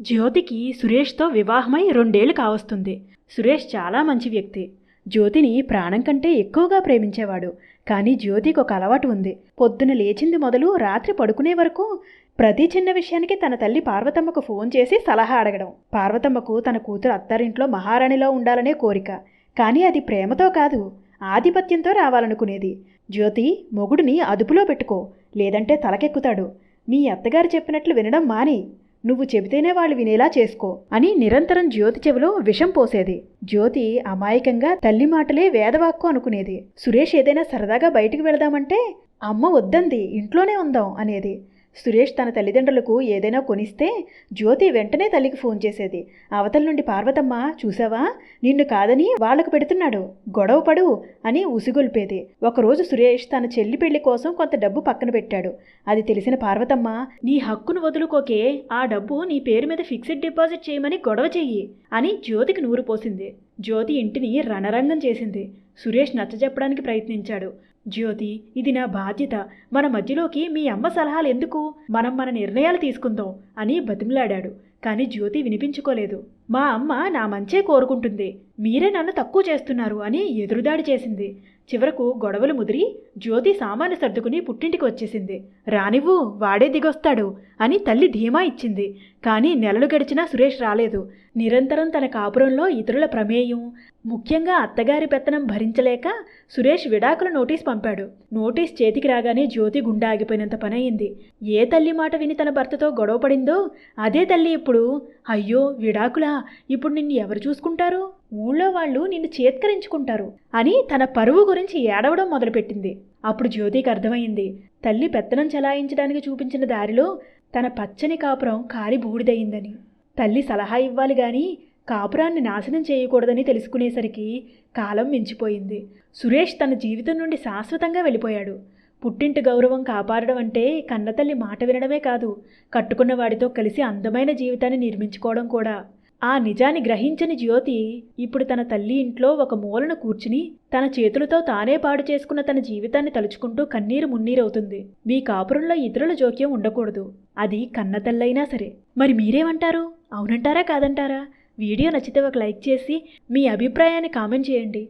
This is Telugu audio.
జ్యోతికి సురేష్తో వివాహమై రెండేళ్ళు కావస్తుంది. సురేష్ చాలా మంచి వ్యక్తి. జ్యోతిని ప్రాణం కంటే ఎక్కువగా ప్రేమించేవాడు. కానీ జ్యోతికి ఒక అలవాటు ఉంది. పొద్దున లేచింది మొదలు రాత్రి పడుకునే వరకు ప్రతి చిన్న విషయానికి తన తల్లి పార్వతమ్మకు ఫోన్ చేసి సలహా అడగడం. పార్వతమ్మకు తన కూతురు అత్తారింట్లో మహారాణిలో ఉండాలనే కోరిక. కానీ అది ప్రేమతో కాదు ఆధిపత్యంతో రావాలనుకునేది. జ్యోతి మొగుడిని అదుపులో పెట్టుకో. లేదంటే తలకెక్కుతాడు. మీ అత్తగారు చెప్పినట్లు వినడం మాని. నువ్వు చెబితేనే వాళ్ళు వినేలా చేసుకో అని నిరంతరం జ్యోతి చెవిలో విషం పోసేది. జ్యోతి అమాయకంగా తల్లి మాటలే వేదవాక్కు అనుకునేది. సురేష్ ఏదైనా సరదాగా బయటికి వెళదామంటే అమ్మ వద్దంది ఇంట్లోనే ఉందాం అనేది. సురేష్ తన తల్లిదండ్రులకు ఏదైనా కొనిస్తే జ్యోతి వెంటనే తల్లికి ఫోన్ చేసేది. అవతల నుండి పార్వతమ్మ చూసావా? నిన్ను కాదని వాళ్ళకు పెడుతున్నాడు. గొడవ పడు అని ఉసిగొల్పేది. ఒకరోజు సురేష్ తన చెల్లి పెళ్ళి కోసం కొంత డబ్బు పక్కన పెట్టాడు. అది తెలిసిన పార్వతమ్మ నీ హక్కును వదులుకోకే. ఆ డబ్బు నీ పేరు మీద ఫిక్స్డ్ డిపాజిట్ చేయమని గొడవ చెయ్యి అని జ్యోతికి నూరు పోసింది. జ్యోతి ఇంటిని రణరంగం చేసింది. సురేష్ నచ్చజెప్పడానికి ప్రయత్నించాడు. జ్యోతి ఇది నా బాధ్యత. మన మధ్యలోకి మీ అమ్మ సలహాలు ఎందుకు? మనం మన నిర్ణయాలు తీసుకుందాం అని బతిమలాడాడు. కానీ జ్యోతి వినిపించుకోలేదు. మా అమ్మ నా మంచే కోరుకుంటుంది. మీరే నన్ను తక్కువ చేస్తున్నారు అని ఎదురుదాడి చేసింది. చివరకు గొడవలు ముదిరి జ్యోతి సామాను సర్దుకుని పుట్టింటికి వచ్చేసింది. రానివ్వు వాడే దిగొస్తాడు అని తల్లి ధీమా ఇచ్చింది. కానీ నెలలు గడిచినా సురేష్ రాలేదు. నిరంతరం తన కాపురంలో ఇతరుల ప్రమేయం ముఖ్యంగా అత్తగారి పెత్తనం భరించలేక సురేష్ విడాకుల నోటీస్ పంపాడు. నోటీస్ చేతికి రాగానే జ్యోతి గుండె ఆగిపోయినంత పనయింది. ఏ తల్లి మాట విని తన భర్తతో గొడవ పడిందో అదే తల్లి ఇప్పుడు అయ్యో విడాకులా ఇప్పుడు నిన్ను ఎవరు చూసుకుంటారు? ఊళ్ళో వాళ్ళు నిన్ను చేత్కరించుకుంటారు అని తన పరువు గురించి ఏడవడం మొదలుపెట్టింది. అప్పుడు జ్యోతికి అర్థమైంది. తల్లి పెత్తనం చెలాయించడానికి చూపించిన దారిలో తన పచ్చని కాపురం కారి బూడిదయిందని. తల్లి సలహా ఇవ్వాలి గాని కాపురాన్ని నాశనం చేయకూడదని తెలుసుకునేసరికి కాలం మించిపోయింది. సురేష్ తన జీవితం నుండి శాశ్వతంగా వెళ్ళిపోయాడు. పుట్టింటి గౌరవం కాపాడడం అంటే కన్నతల్లి మాట వినడమే కాదు కట్టుకున్న వాడితో కలిసి అందమైన జీవితాన్ని నిర్మించుకోవడం కూడా. ఆ నిజాన్ని గ్రహించని జ్యోతి ఇప్పుడు తన తల్లి ఇంట్లో ఒక మూలన కూర్చుని తన చేతులతో తానే పాడు చేసుకున్న తన జీవితాన్ని తలుచుకుంటూ కన్నీరు మున్నీరవుతుంది. మీ కాపురంలో ఇతరుల జోక్యం ఉండకూడదు. అది కన్నతల్లైనా సరే. మరి మీరేమంటారు? అవునంటారా? కాదంటారా? వీడియో నచ్చితే ఒక లైక్ చేసి మీ అభిప్రాయాన్ని కామెంట్ చేయండి.